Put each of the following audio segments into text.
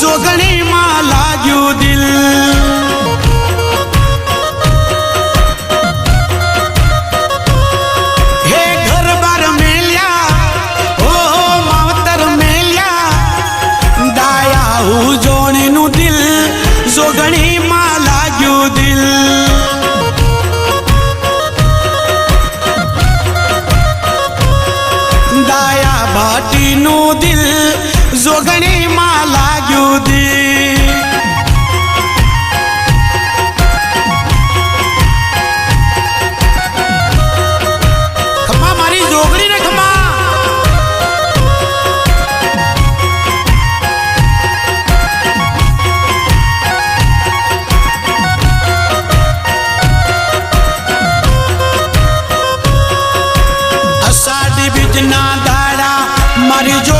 જોગણીમાં લાગ્યું દિલ.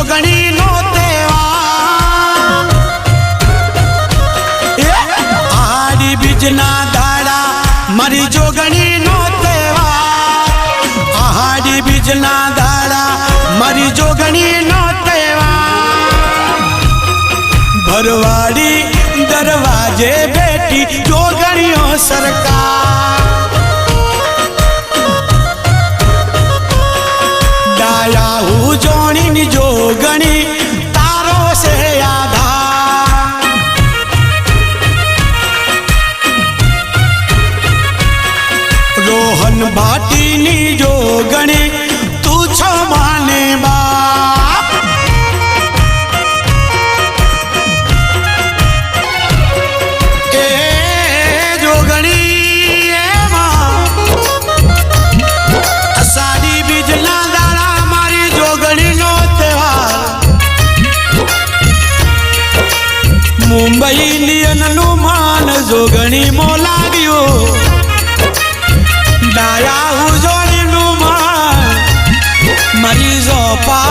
જોગણી નો તહેવાર એ આડી બીજના દાડા મારી જોગણી નો તહેવાર આહાડી બીજના દાડા મારી જોગણી નો તહેવાર ભરવાડી દરવાજે બેઠી જોગણીઓ સરકાર રોહન ભાટીની જોગણી તું છો માને Papa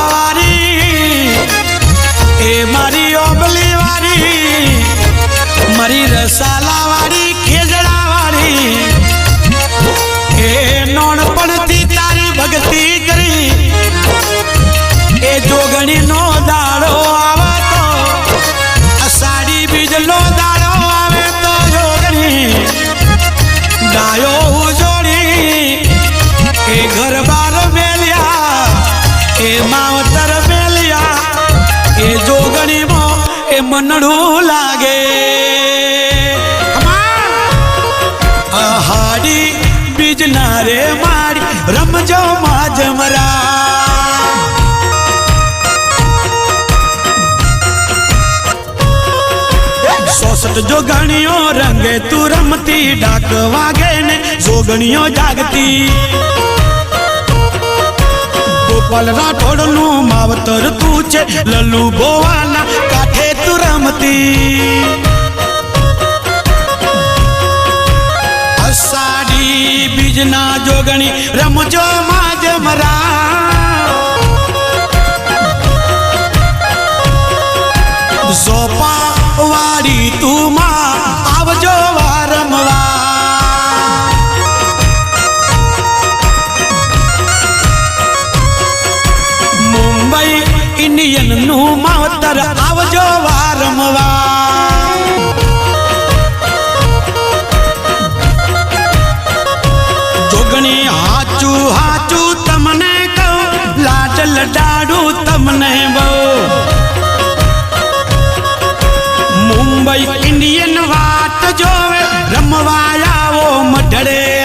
એ લાગે. લાગે બીજ ના રે મારી, રમજો માજમરા સોસઠ જોગણીઓ રંગે, તું રમતી ડાક વાગે ને જોગણીઓ જાગતી. ગોપાલ રાઠોડનું માવતર તું છે, લલ્લુ ભોવાના કાંઠે તું રમતી અષાઢી બીજના જોગણી રમજો માજમરા ઝોપા વાડી તું ઇન્ડિયન વાત જોવે રમવા આવો મઢડે.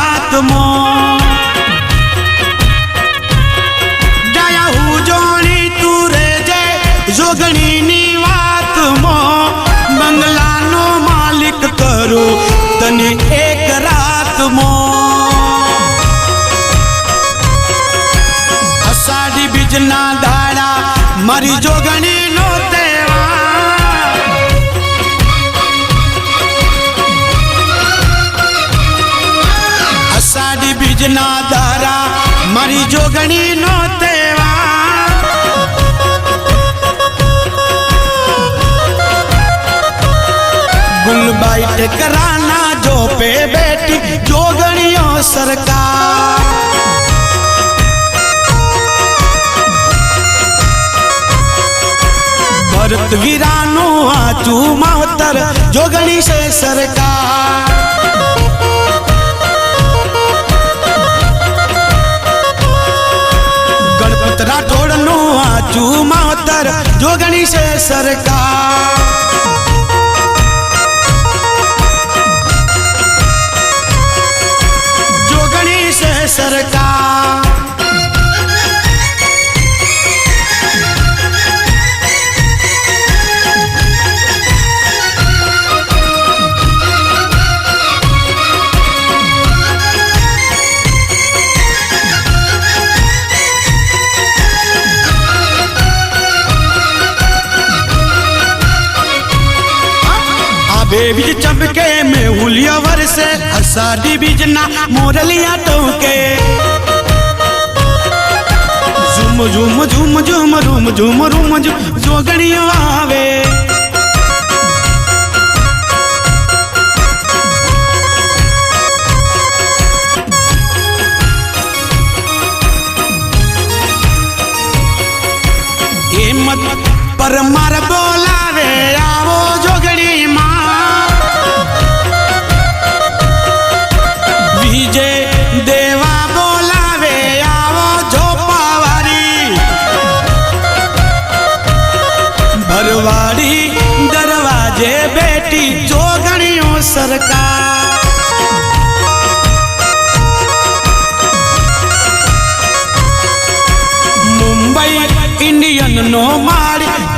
બીજના દારા મારી જોગણી નો ગુલબાઈ ટેકરાના જો પે બેટી જોગણીઓ સરકાર. ભરત વીરાનું આચું માવતર જોગણી છે સરકાર. છે સરકાર જોગણી છે સરકાર बीज चमके में उलिया वर्षे हसादी बीज ना मोरलिया टोके। झूम झूम झूम रूम झूम, रूम, झुम, जोगड़ियों आवे। पर मार बोल ભરવાડી દરવાજે બેટી ચોગણીઓ સરકાર. મુંબઈ ઇન્ડિયન નો માળી